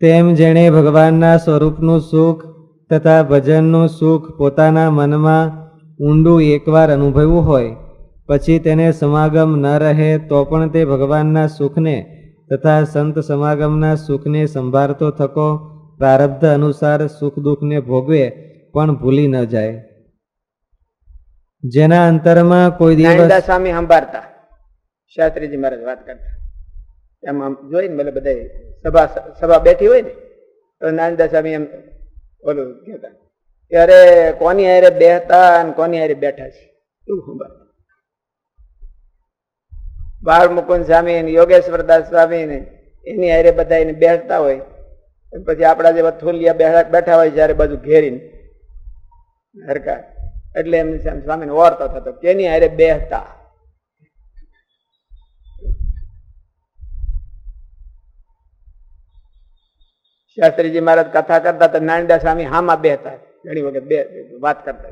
તેમ જેણે ભગવાનના સ્વરૂપનું સુખ તથા ભજનનું સુખ પોતાના મનમાં ઊંડું એકવાર અનુભવ્યું હોય, પછી તેને સમાગમ ન રહે તો પણ તે ભગવાનના સુખને તથા સંત સમાગમના સુખને સંભાળતો થકો પ્રારબ્ધ અનુસાર સુખ દુઃખને ભોગવે પણ ભૂલી ન જાય. જેના અંતરમાં કોઈ દિવસ સ્વામી સંભાળતા. શાસ્ત્રીજી મહારાજ વાત કરતા. એમ આમ જોઈને બોલે બધા સભા સભા બેઠી હોય ને, તો નાનદા સ્વામી એમ ઓલું કહેતા, કે અરે કોની હારે બેહતા અને કોની હારે બેઠા છે? શું ખબર બાળ મુકુંદ સ્વામી ને યોગેશ્વર દાસ સ્વામી ને એની હારે બધા એને બેસતા હોય પછી આપણા જેવા થોલિયા બેઠા હોય જ્યારે બધું ઘેરીને હરકા એટલે એમની સામે સ્વામીને ઓરતો થતો કેની હારે બેહતા. શાસ્ત્રીજી મહારાજ કથા કરતા તો નાનડા સ્વામી હામાં બેહતા. ઘણી વખત બે વાત કરતા.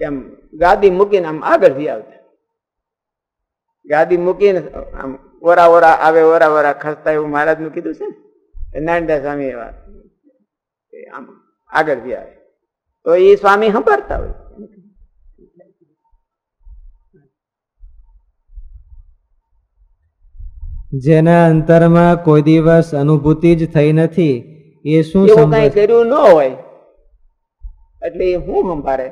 એમ ગાદી મૂકીને આમ આગળ જઈ આવતા. ગાદી મૂકીને આમ ઓરા ઓરા આવે, ઓરા ઓરા ખસતા એવું મહારાજનું કીધું છે ને? નાનડા સ્વામી એવા એ આમ આગળ જઈ આવે. તો એ સ્વામી સંભાળતા હોય. જેના અંતરમાં કોઈ દિવસ અનુભૂતિ જ થઈ નથી. એ શું એવું કઈ કર્યું ન હોય એટલે એ સંભાળે સંભાળે?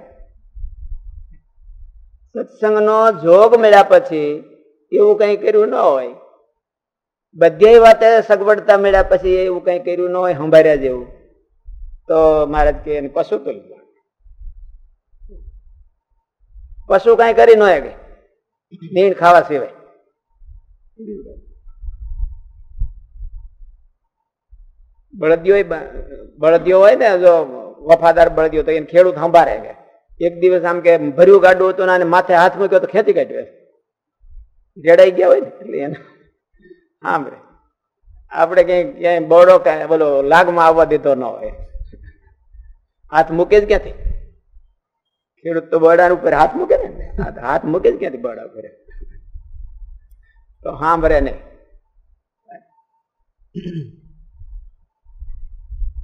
સત્સંગનો જોગ મળ્યા પછી એવું કઈ કર્યું ન હોય. બધી વાતે સગવડતા મળ્યા પછી એવું કઈ કર્યું ન હોય સંભાળ્યા જેવું. તો મહારાજ કે એને પશુ કર્યું પશુ કઈ કરી ન હોય નીણ ખાવા સિવાય. બળદિયો બળદિયો હોય ને, જો વફાદાર બળદિયો તો એને ખેડૂત સંભાળે કે એક દિવસ આમ કે ભર્યું ગાડું હતું ને માથે હાથ મૂક્યો તો ખેંચી કાઢ્યો રેડાઈ ગયા હોય ને, એટલે એને સાંભળે આપણે ક્યાંય ક્યાંય બળો કાંઈ બોલો, લાગમાં આવવા દીધો ન હોય. હાથ મૂકે જ ક્યાંથી? ખેડૂત તો બળા ઉપર હાથ મૂકે ને, હાથ- હાથ મૂકે જ ક્યાંથી બળા ઉપર? તો સાંભળે નહીં.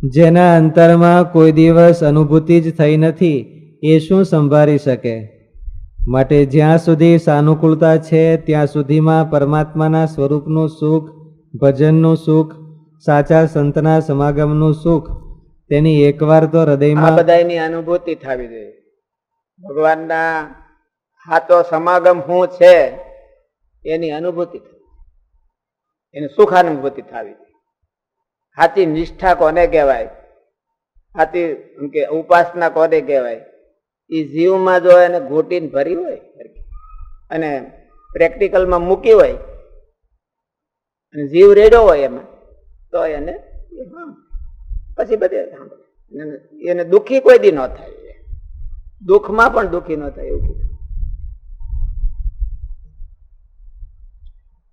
જેના અંતરમાં કોઈ દિવસ અનુભૂતિ જ થઈ નથી, એ શું સંભાળી શકે? માટે જ્યાં સુધી સાનુકૂળતા છે, ત્યાં સુધીમાં પરમાત્માના સ્વરૂપનું સુખ, ભજનનું સુખ, સાચા સંતના સમાગમનું સુખ, તેની એકવાર તો હૃદયમાં બધાની અનુભૂતિ થવી જોઈએ. ભગવાનના હાથો સમાગમ શું છે, એની અનુભૂતિ. એની સુખાનુભૂતિ થવી જોઈએ. સાચી નિષ્ઠા કોને કહેવાય? સાચી કે, ઉપાસના કોને કહેવાય? એ જીવમાં જો એને ઘૂંટીને ભરી હોય, અને પ્રેક્ટિકલમાં મૂકી હોય, અને જીવ રેડો હોય એમાં, તો એને પછી બધે એને દુઃખી કોઈ દી ન થાય. દુઃખમાં પણ દુઃખી ન થાય એવું કીધું.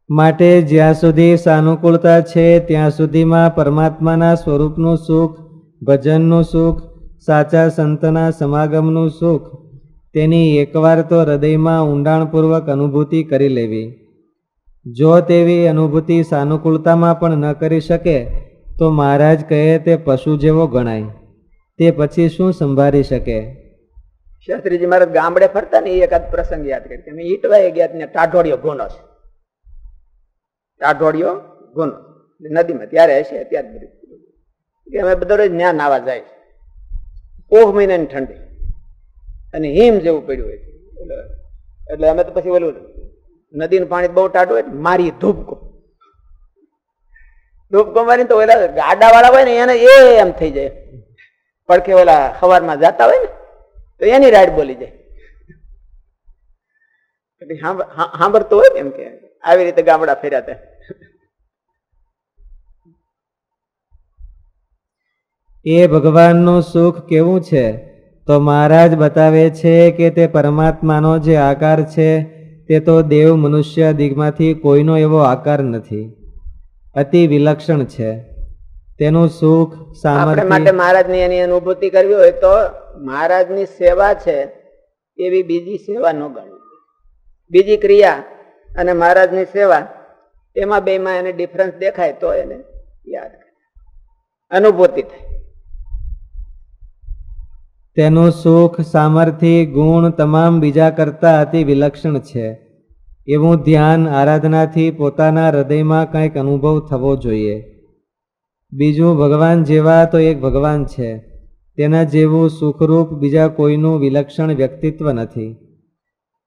માટે જ્યાં સુધી સાનુકૂળતા છે, ત્યાં સુધીમાં પરમાત્માના સ્વરૂપનું સુખ, ભજનનું સુખ, સાચા સંતના સમાગમનું સુખ, તેની એકવાર તો હૃદયમાં ઊંડાણપૂર્વક અનુભૂતિ કરી લેવી. જો તેવી અનુભૂતિ સાનુકૂળતામાં પણ ન કરી શકે, તો મહારાજ કહે તે પશુ જેવો ગણાય. તે પછી શું સંભાળી શકે? શાસ્ત્રીજી મારા ગામડે ફરતા ને એકાદ પ્રસંગ યાદ કરી અમે ઈટવાએ ગયા ત્યાં ટાઢોળિયો છે. ટાઢોળિયો ગુનો નદીમાં ત્યારે હશે ત્યારે બધું. કે અમે બધા રોજ ન્યા નાવા જાય ઓહ મહિનાની ઠંડી. અને હિમ જેવું પડ્યું હોય એટલે એટલે અમે તો પછી ઓલું નદીનું પાણી બહુ ટાઢું હોય મારી ધૂપકો. ધૂપકો મારીને તો ઓલા ગાડા વાળા હોય ને, એને એ એમ થઈ જાય. પડખે ઓલા સવારમાં જતા હોય ને, તો એની રાઈડ બોલી જાય. સાંભળતો હોય ને એમ કે આવી રીતે ગામડા ફેર્યા હતા એ ભગવાનનું સુખ કેવું છે? તો મહારાજ બતાવે છે કે તે પરમાત્માનો જે આકાર છે તે તો દેવ મનુષ્ય દિગમાંથી કોઈનો એવો આકાર નથી. અતિ વિલક્ષણ છે. તેનું સુખ આપણે માટે મહારાજની એની અનુભૂતિ કરવી હોય તો મહારાજની સેવા છે એવી બીજી સેવા ન ગણવી. બીજી ક્રિયા અને મહારાજની સેવા, એમાં બેમાં એને ડિફરન્સ દેખાય તો એને યાદ અનુભૂતિ થાય. તેનું સુખ, સામર્થ્ય, ગુણ તમામ બીજા કરતાં અતિ વિલક્ષણ છે. એવું ધ્યાન આરાધનાથી પોતાના હૃદયમાં કંઈક અનુભવ થવો જોઈએ. બીજું, ભગવાન જેવા તો એક ભગવાન છે. તેના જેવું સુખરૂપ બીજા કોઈનું વિલક્ષણ વ્યક્તિત્વ નથી.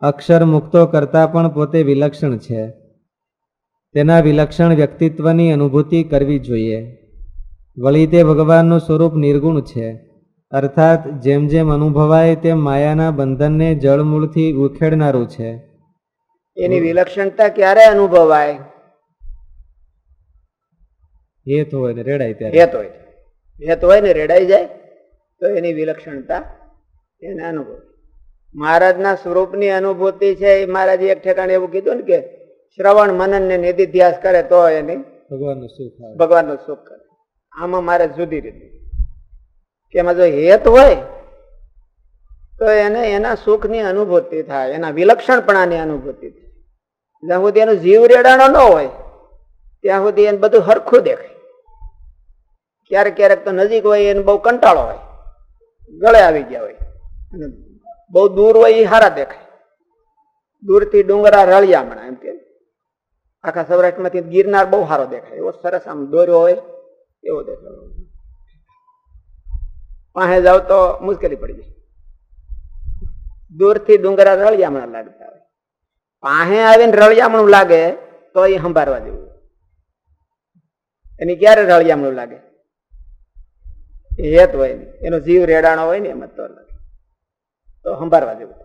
અક્ષર મુક્તો કરતાં પણ પોતે વિલક્ષણ છે. તેના વિલક્ષણ વ્યક્તિત્વની અનુભૂતિ કરવી જોઈએ. વળી તે ભગવાનનું સ્વરૂપ નિર્ગુણ છે. અર્થાત જેમ જેમ અનુભવાય તેમ માયાના બંધનને જળમૂળથી ઉખેડનારું છે. એની વિલક્ષણતા ક્યારે અનુભવાય? હેત હોય ને રેડાય ત્યારે. હેત હોય. હેત હોય ને રેડાઈ જાય તો એની વિલક્ષણતા એને અનુભવ મહારાજના સ્વરૂપની અનુભૂતિ છે એ મહારાજે એક ઠેકાણે એવું કીધું ને કે શ્રવણ મનન ને નિધિધ્યાસ કરે તો એની ભગવાનનું સુખ ભગવાનનું સુખ કરે. આમાં મારે જુદી રીતે. કે એમાં જો હેત હોય તો એને એના સુખની અનુભૂતિ થાય એના વિલક્ષણપણાની અનુભૂતિ થાય. જ્યાં સુધી એનો જીવ રેડાણો ન હોય ત્યાં સુધી એને બધું હરખું દેખાય. ક્યારેક ક્યારેક તો નજીક હોય એને બહુ કંટાળો હોય. ગળે આવી ગયા હોય. બહુ દૂર હોય એ હારા દેખાય. દૂરથી ડુંગરા રળિયામણા એમ કે. આખા સૌરાષ્ટ્રમાંથી ગિરનાર બહુ સારો દેખાય. એવો સરસ આમ દોર્યો હોય, એવો દેખાય. પાસે જાવ તો મુશ્કેલી પડી જાય. દૂરથી ડુંગરા રળિયામણા લાગતા હોય. પાસે આવીને રળિયામણું લાગે તો એ સંભાળવા જેવું. એની ક્યારે રળિયામણું લાગે? હેત હોય એનો જીવ રેડાણો હોય ને એમાં તો લાગે તો સંભાળવા જેવું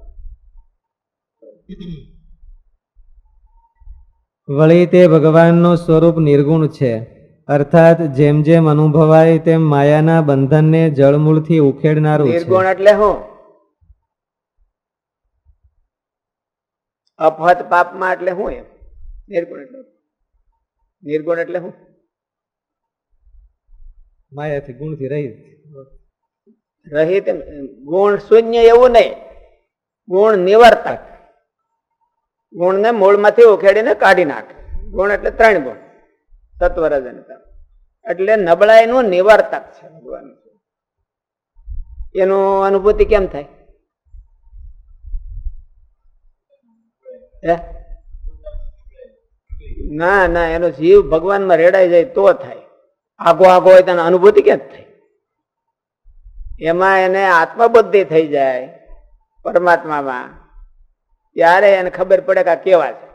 વળી તે ભગવાનનું સ્વરૂપ નિર્ગુણ છે. અર્થાત જેમ જેમ અનુભવાય તેમ માયાના બંધનને જળમૂળથી ઉખેડનારું નિર્ગુણ એટલે શું અફત પાપમાં એટલે શું એમ? નિર્ગુણ એટલે નિર્ગુણ એટલે શું માયાથી ગુણથી રહી રહિત ગુણ શૂન્ય એવું નહીં. ગુણ નિવર્તક. ગુણને મૂળમાંથી ઉખેડીને કાઢી નાખે. ગુણ એટલે ત્રણ ગુણ. સત્વ રજ અને તમ. એટલે નબળાઈનું નિવર્તક છે ભગવાન. એનું અનુભૂતિ કેમ થાય? ના ના, એનો જીવ ભગવાનમાં રેડાઈ જાય તો થાય. આગો આગો હોય તેને અનુભૂતિ કેમ થાય? એમાં એને આત્મબુદ્ધિ થઈ જાય પરમાત્મામાં. ત્યારે એને ખબર પડે કે આ કેવા છે.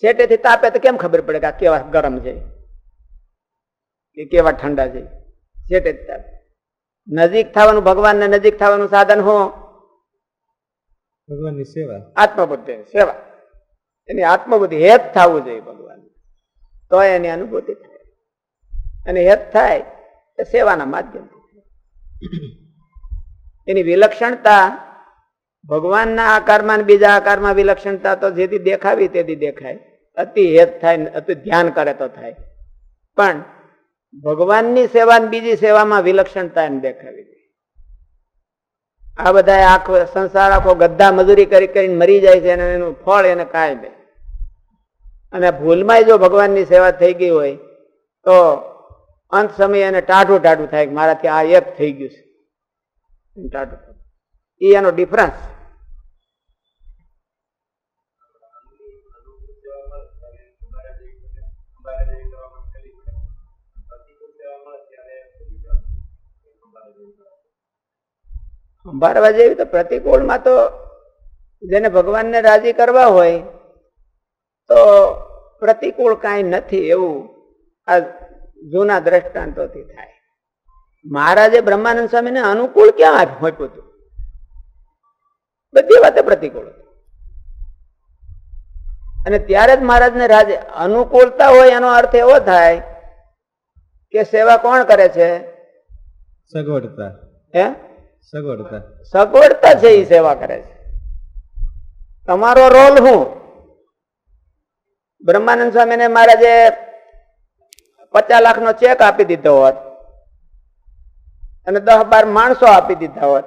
શેટેથી તાપે તો કેમ ખબર પડે કે આ કેવા ગરમ છે? કે કેવા ઠંડા છે? શેટે તાપે. નજીક થવાનું ભગવાનને નજીક થવાનું સાધન હો? ભગવાનની સેવા. આત્મબુદ્ધિ સેવા. એની આત્મબુદ્ધિ હેત થવું જોઈએ ભગવાન તો એની અનુભૂતિ થાય. અને હેત થાય એ સેવાના માધ્યમથી. એની વિલક્ષણતા ભગવાનના આકારમાં બીજા આકારમાં વિલક્ષણતા તો જેથી દેખાવી તેથી દેખાય. અતિ હેત થાય અતિ ધ્યાન કરે તો થાય. પણ ભગવાનની સેવા બીજી સેવામાં વિલક્ષણતા એને દેખાવી આ બધા આખો સંસાર આખો ગદ્દા મજૂરી કરી કરીને મરી જાય છે અને એનું ફળ એને કાંઈ નહીં. અને ભૂલમાંય જો ભગવાનની સેવા થઈ ગઈ હોય તો અંત સમયે એને ટાઢું ટાઢું થાય મારાથી આ એક થઈ ગયું છે. એ એનો ડિફરન્સ સંભાળવા જેવી તો પ્રતિકૂળમાં તો જેને ભગવાનને રાજી કરવા હોય, તો પ્રતિકૂળ કાંઈ નથી એવું આ જૂના દ્રષ્ટાંતોથી થાય. મહારાજે બ્રહ્માનંદ સ્વામીને અનુકૂળ ક્યાં આપ્યું? હતું બધી વાતે પ્રતિકૂળ અને ત્યારે જ મહારાજને રાજે અનુકૂળતા હોય એનો અર્થ એવો થાય કે સેવા કોણ કરે છે? સગવડતા. હે? સગવડતા. સગવડતા છે એ સેવા કરે છે. તમારો રોલ શું બ્રહ્માનંદ સ્વામીને મહારાજે પચાસ લાખનો ચેક આપી દીધો હોત. અને દસ બાર માણસો આપી દીધા હોત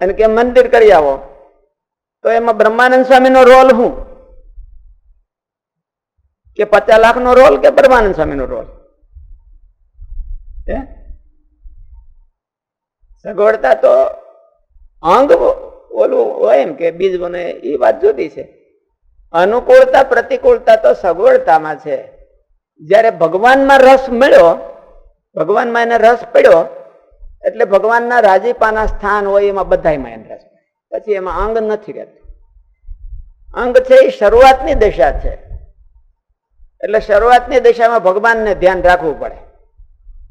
અને કે મંદિર કરી આવો. તો એમાં બ્રહ્માનંદ સ્વામીનો રોલ શું? કે પચાસ લાખનો રોલ કે બ્રહ્માનંદ સ્વામીનો રોલ? સગવડતા તો અંગ ઓલું હોય એમ કે બીજ બને એ વાત જુદી છે. અનુકૂળતા, પ્રતિકૂળતા તો સગવડતામાં છે. જ્યારે ભગવાનમાં રસ મળ્યો ભગવાનમાં એને રસ પડ્યો, એટલે ભગવાનના રાજીપાના સ્થાન હોય એમાં બધાયમાં એને રસ પછી એમાં અંગ નથી રહેતું. અંગ છે એ શરૂઆતની દશા છે. એટલે શરૂઆતની દશામાં ભગવાનને ધ્યાન રાખવું પડે.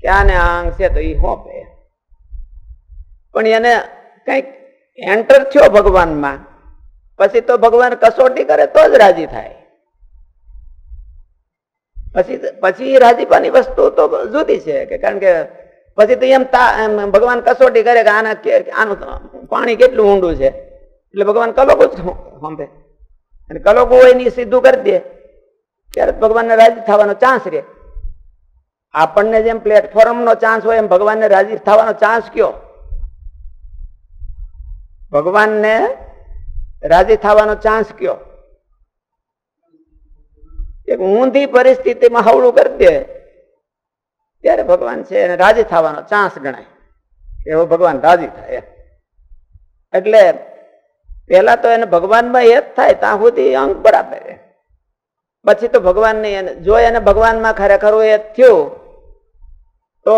કે આને અંગ છે તો એ હોપે પણ એને કંઈક એન્ટર થયો ભગવાનમાં, પછી તો ભગવાન કસોટી કરે તો જ રાજી થાય. પછી પછી રાજીપાની વસ્તુ તો જુદી છે કે કારણ કે પછી તો એમ તા એમ ભગવાન કસોટી કરે કે આના કે- આનું પાણી કેટલું ઊંડું છે? એટલે ભગવાન કલોકો જ સંભે અને કલોકો હોય ને સીધું કરી દે. ત્યારે ભગવાનને રાજી થવાનો ચાન્સ રહે. આપણને જેમ પ્લેટફોર્મનો ચાન્સ હોય એમ ભગવાનને રાજી થવાનો ચાન્સ કયો? ભગવાનને રાજી થવાનો ચાન્સ કયો? એક ઊંધી પરિસ્થિતિમાં હવળું કરી દે. ત્યારે ભગવાન છે એને રાજી થવાનો ચાન્સ ગણાય. એવો ભગવાન રાજી થાય એટલે પેલા તો એને ભગવાનમાં એ જ થાય, ત્યાં સુધી અંગ બરાબર પછી તો ભગવાનને એને, જો એને ભગવાનમાં ખરેખર એ થયું, તો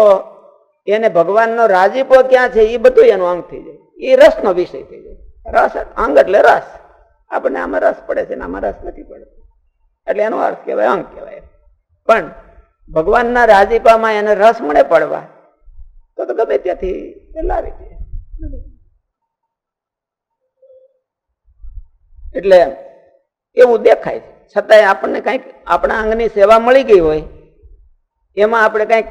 એને ભગવાનનો રાજીપો ક્યાં છે? એ બધું એનું અંગ થઈ જાય. એ રસનો વિષય થઈ જાય. રસ, અંગ એટલે રસ. આપણને આમાં રસ પડે છે ને આમાં રસ નથી પડતો. એટલે એનો અર્થ કહેવાય અંગ કહેવાય. પણ ભગવાનના રાજીપામાં એને રસ મળે પડવા, તો તો ગમે ત્યાંથી લાવી દે. એટલે એવું દેખાય છે. છતાંય આપણને કંઈક આપણા અંગની સેવા મળી ગઈ હોય, એમાં આપણે કંઈક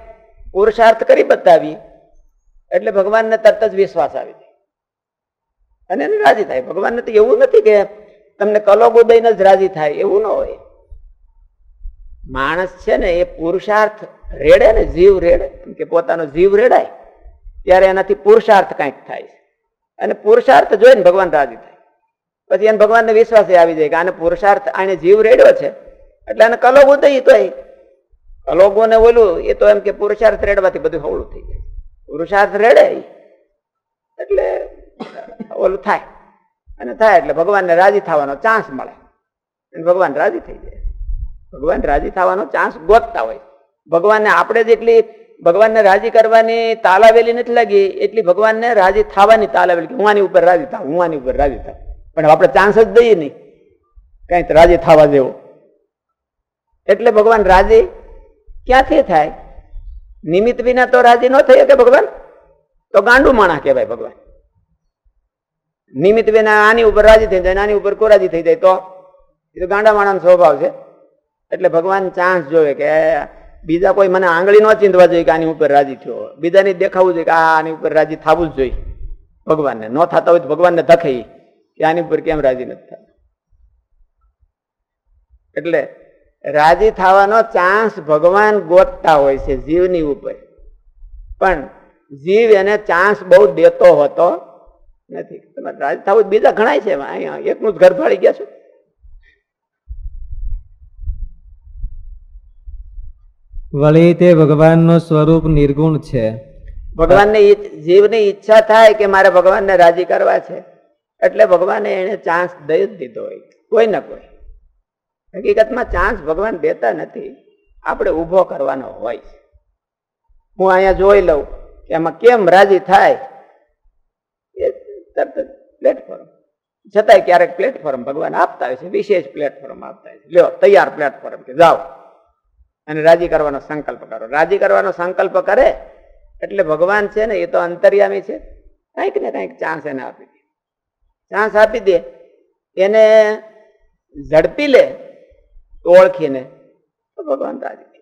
પુરુષાર્થ કરી બતાવીએ, એટલે ભગવાનને તરત જ વિશ્વાસ આવી જાય. અને એને રાજી થાય. ભગવાનને તો એવું નથી કે તમને કલોગ ઉદયને જ રાજી થાય, એવું ન હોય. માણસ છે ને એ પુરુષાર્થ રેડે ને જીવ રેડે. કે પોતાનો જીવ રેડાય, ત્યારે એનાથી પુરુષાર્થ કંઈક થાય છે. અને પુરુષાર્થ જોઈને ભગવાન રાજી થાય. પછી એને ભગવાનને વિશ્વાસ આવી જાય કે આને પુરુષાર્થ, આને જીવ રેડ્યો છે. એટલે આને કલોગો દઈ તો કલોગો ને ઓલું, એ તો એમ કે પુરુષાર્થ રેડવાથી બધું હવળું થઈ જાય. પુરુષાર્થ રેડે એટલે ઓલું થાય. અને થાય એટલે ભગવાનને રાજી થવાનો ચાન્સ મળે. અને ભગવાન રાજી થઈ જાય. ભગવાન રાજી થવાનો ચાન્સ ગોતતા હોય. ભગવાનને આપણે જેટલી, ભગવાનને રાજી કરવાની તાલાવેલી નથી લાગી, એટલી ભગવાનને રાજી થવાની તાલાવેલી કે હું આની ઉપર રાજી થાવ હું આની ઉપર રાજી થાવ પણ આપણે ચાન્સ જ દઈએ નહીં. કઈ રાજી થવા જેવો. એટલે ભગવાન રાજી ક્યાંથી થાય? નિમિત્ત વિના તો રાજી ન થઈ શકે ભગવાન. તો ગાંડું માણા કહેવાય ભગવાન. નિમિત્ત વિના આની ઉપર રાજી થઈ જાય આની ઉપર કોરાજી થઈ જાય તો? એ તો ગાંડા માણાનો સ્વભાવ છે. એટલે ભગવાન ચાન્સ જોવે કે બીજા કોઈ મને આંગળી ન ચીંધવા જોઈએ કે આની ઉપર રાજી થયો બીજાને દેખાવું જોઈએ કે આની ઉપર રાજી થવું જ જોઈએ. ભગવાનને ન થતા હોય તો ભગવાનને ઈ કે આની ઉપર કેમ રાજી નથી થતા. એટલે રાજી થવાનો ચાન્સ ભગવાન ગોતતા હોય છે જીવની ઉપર. પણ જીવ એને ચાન્સ બહુ દેતો હોતો નથી. રાજી થવું બીજા ઘણા છે અહીંયા એકનું જ ઘર ફાળી ગયા છો. વળી તે ભગવાનનું સ્વરૂપ નિર્ગુણ છે. ભગવાનને જીવની ઈચ્છા થાય કે મારે ભગવાનને રાજી કરવા છે, એટલે ભગવાને એને ચાન્સ દઈ જ દીધો હોય, કોઈ ના કોઈ. હકીકતમાં ચાન્સ ભગવાન દેતા નથી, આપણે ઊભો કરવાનો હોય હું અહીંયા જોઈ લઉં કે એમાં કેમ રાજી થાય, એ તરત પ્લેટફોર્મ છતાંય ક્યારેક પ્લેટફોર્મ ભગવાન આપતા હોય છે, વિશેષ પ્લેટફોર્મ આપતા હોય છે. લ્યો, તૈયાર પ્લેટફોર્મ કે જાઓ. અને રાજી કરવાનો સંકલ્પ કરો. રાજી કરવાનો સંકલ્પ કરે એટલે ભગવાન છે ને એ તો અંતર્યામી છે. કંઈક ને કંઈક ચાન્સ એને આપી દે. ચાન્સ આપી દે, એને ઝડપી લે ઓળખીને તો ભગવાન રાજી